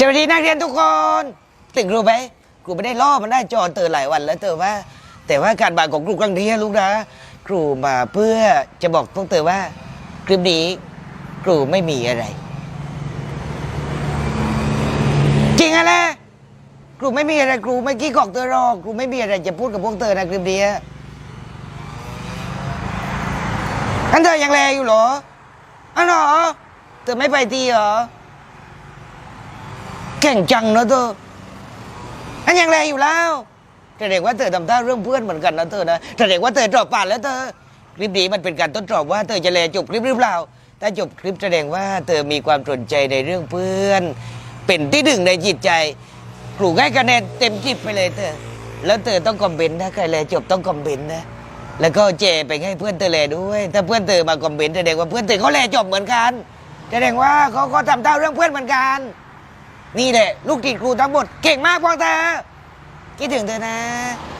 สวัสดีนักเรียนทุกคนติดครูไหมครูไม่ได้ล่อมันได้จอเตือนหลายวันแล้วเตือว่า แต่ว่าการบ้านของครูครั้งนี้ลูกนะ ครูมาเพื่อจะบอกพวกเตือว่า คลิปนี้ครูไม่มีอะไร จริงอะไรครูไม่มีอะไรครูไม่กี้กอกเตือนหรอกครูไม่มีอะไรจะพูดกับพวกเตอนนะคลิปนี้อันเธอยังแลอยู่เหรออันเหรอเธอไม่ไปทีเหรอ เก่งจังนะเธออันยังแรงอยู่แล้วแสดงว่าเธอทำท่าเรื่องเพื่อนเหมือนกันนะเธอนะแสดงว่าเธอจบป่านแล้วเธอคลิปนี้มันเป็นการทดสอบว่าเธอจะแลจบคลิปหรือเปล่าถ้าจบคลิปแสดงว่าเธอมีความสนใจในเรื่องเพื่อน เป็นที่หนึ่งในจิตใจครูให้คะแนนเต็มจิบไปเลยเธอแล้วเธอต้องคอมเมนต์นะใครแลจบต้องคอมเมนต์นะแล้วก็เจไปให้เพื่อนเธอแลด้วย ถ้าเพื่อนเธอมาคอมเมนต์แสดงว่าเพื่อนเธอเขาแลจบเหมือนกัน แสดงว่าเขาก็ทำเท่าเรื่องเพื่อนเหมือนกัน นี่แหละ ลูกติดครูทั้งหมด เก่งมากพวกเธอคิดถึงเธอนะ